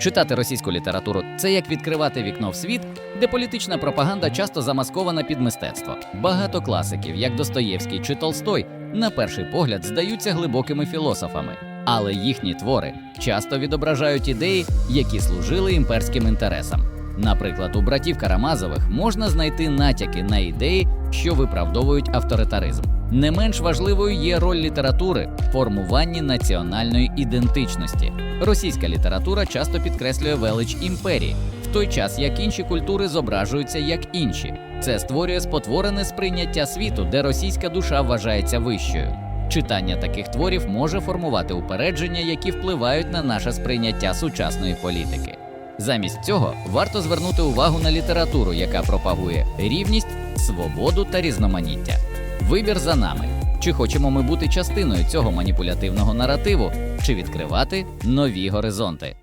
Читати російську літературу це як відкривати вікно в світ, де політична пропаганда часто замаскована під мистецтво. Багато класиків, як Достоєвський чи Толстой, на перший погляд здаються глибокими філософами, але їхні твори часто відображають ідеї, які служили імперським інтересам. Наприклад, у братів Карамазових можна знайти натяки на ідеї, що виправдовують авторитаризм. Не менш важливою є роль літератури в формуванні національної ідентичності. Російська література часто підкреслює велич імперії, в той час як інші культури зображуються як інші. Це створює спотворене сприйняття світу, де російська душа вважається вищою. Читання таких творів може формувати упередження, які впливають на наше сприйняття сучасної політики. Замість цього варто звернути увагу на літературу, яка пропагує рівність, свободу та різноманіття. Вибір за нами. Чи хочемо ми бути частиною цього маніпулятивного наративу, чи відкривати нові горизонти?